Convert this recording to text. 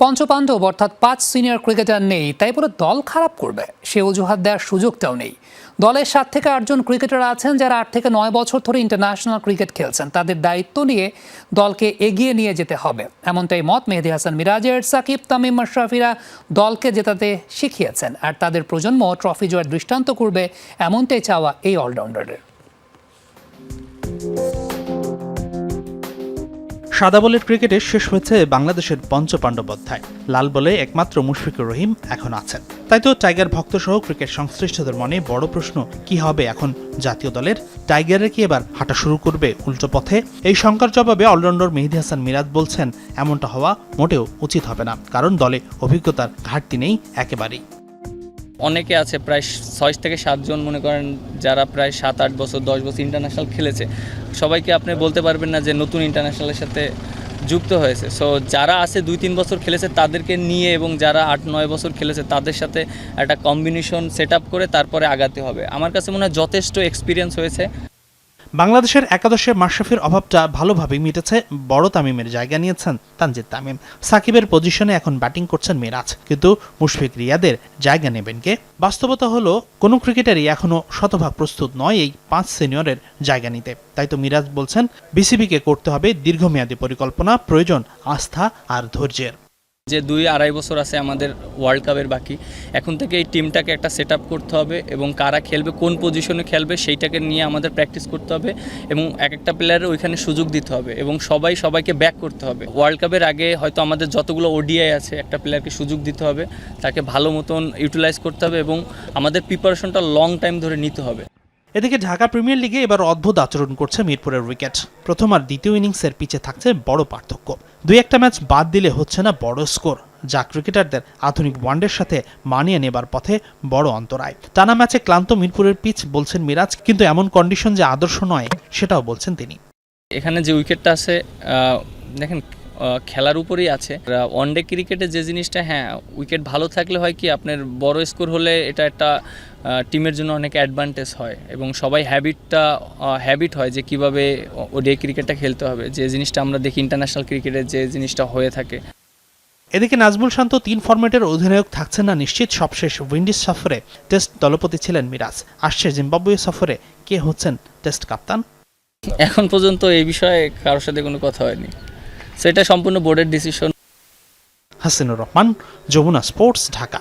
পঞ্চপাণ্ডব অর্থাৎ পাঁচ senior cricketer নেই, তাই বলে দল খারাপ করবে। সে অজুহাত দেওয়ার সুযোগটাও নেই। দলের সাত থেকে আটজন ক্রিকেটার আছেন যারা আট থেকে নয় বছর ধরে ইন্টারন্যাশনাল ক্রিকেট খেলছেন। তাদের দায়িত্ব নিয়ে দলকে এগিয়ে নিয়ে যেতে হবে। এমনটাই মত মেহেদি হাসান মিরাজের, সাকিব, তামিম মাশরাফিরা দলকে জেতাতে শিখিয়েছেন। আর তাদের প্রজন্ম ট্রফি জয়ের দৃষ্টান্ত করবে এমনটাই চাওয়া এই অলরাউন্ডারের সাদা বলের ক্রিকেটে শেষ হয়েছে বাংলাদেশের পঞ্চপাণ্ডব অধ্যায়। লাল বলে একমাত্র মুশফিকুর রহিম এখন আছেন। তাই তো টাইগার ভক্ত সহ ক্রিকেট সংশ্লিষ্টদের মনে বড় প্রশ্ন, কি হবে এখন জাতীয় দলের? টাইগারের কি এবার হাঁটা শুরু করবে উল্টো পথে? এই শঙ্কার জবাবে অলরাউন্ডার মেহেদি হাসান মিরাজ বলছেন, এমনটা হওয়া মোটেও উচিত হবে না, কারণ দলে অভিজ্ঞতার ঘাটতি নেই একেবারেই। অনেকে আছে প্রায় ছয় থেকে সাতজন মনে করেন যারা প্রায় সাত, আট বছর, দশ বছর ইন্টারন্যাশনাল খেলেছে। সবাইকে আপনি বলতে পারবেন না যে নতুন ইন্টারন্যাশনালের সাথে যুক্ত হয়েছে। সো যারা আছে দুই, তিন বছর খেলেছে তাদেরকে নিয়ে এবং যারা আট, নয় বছর খেলেছে তাদের সাথে একটা কম্বিনেশন সেট করে তারপরে আগাতে হবে। আমার কাছে মনে হয় যথেষ্ট এক্সপিরিয়েন্স হয়েছে। বাংলাদেশের একাদশে মাশরাফির অভাবটা ভালোভাবেই মিটেছে, বড় তামিমের জায়গা নিয়েছেন তানজিদ তামিম। সাকিবের পজিশনে এখন ব্যাটিং করছেন মিরাজ। কিন্তু মুশফিক রিয়াদের জায়গা নেবেন কে? বাস্তবতা হলো, কোনো ক্রিকেটারই এখনও শতভাগ প্রস্তুত নয় এই পাঁচ সিনিয়রের জায়গা নিতে। তাই তো মিরাজ বলছেন বিসিবিকে করতে হবে দীর্ঘমেয়াদী পরিকল্পনা, প্রয়োজন আস্থা আর ধৈর্যের। যে দুই আড়াই বছর আছে আমাদের ওয়ার্ল্ড কাপের বাকি। এখন থেকে এই টিমটাকে একটা সেট করতে হবে এবং কারা খেলবে, কোন পজিশনে খেলবে সেইটাকে নিয়ে আমাদের প্র্যাকটিস করতে হবে এবং এক একটা প্লেয়ারের ওইখানে সুযোগ দিতে হবে এবং সবাই সবাইকে ব্যাক করতে হবে। ওয়ার্ল্ড কাপের আগে হয়তো আমাদের যতগুলো ওডিআই আছে, একটা প্লেয়ারকে সুযোগ দিতে হবে, তাকে ভালো মতন ইউটিলাইজ করতে হবে এবং আমাদের প্রিপারেশনটা লং টাইম ধরে নিতে হবে। এদিকে ঢাকা প্রিমিয়ার লিগে এবার অদ্ভুত আচরণ করছে মিরপুরের উইকেট। প্রথম আর দ্বিতীয় ইনিংসের পিছে থাকছে বড় পার্থক্য। দুই একটা ম্যাচ বাদ দিলে হচ্ছে না বড় স্কোর। যা ক্রিকেটারদের আধুনিক ওয়ানডের সাথে মানিয়ে নেবার পথে বড় অন্তরায়। টানা ম্যাচে ক্লান্ত মিরপুরের পিচ বলছেন মিরাজ, কিন্তু এমন কন্ডিশন যে আদর্শ নয়, সেটাও বলছেন তিনি। এখানে যে উইকেটটা আছে দেখেন খেলার উপরেই আছে। ওয়ানডে ক্রিকেটে যে জিনিসটা হ্যাঁ উইকেট ভালো থাকলে হয় কি, আপনার বড় স্কোর হলে এটা একটা টিমের জন্য অনেক অ্যাডভান্টেজ হয় এবং সবাই হ্যাবিটটা হ্যাবিট হয় যে কীভাবে ওডে ক্রিকেটটা খেলতে হবে। যে জিনিসটা আমরা দেখি ইন্টারন্যাশনাল ক্রিকেটে যে জিনিসটা হয়ে থাকে। এদিকে নাজমুল শান্ত তিন ফরম্যাটের অধিনায়ক থাকছেন না নিশ্চিত। সবশেষ উইন্ডিজ সফরে টেস্ট দলপতি ছিলেন মিরাজ। আসছে জিম্বাবুয়ে সফরে কে হচ্ছেন টেস্ট কাপ্তান এখন পর্যন্ত এই বিষয়ে কারোর সাথে কোনো কথা হয়নি। সেটা সম্পূর্ণ বোর্ডের ডিসিশন হাসিনুর রহমান যমুনা স্পোর্টস ঢাকা।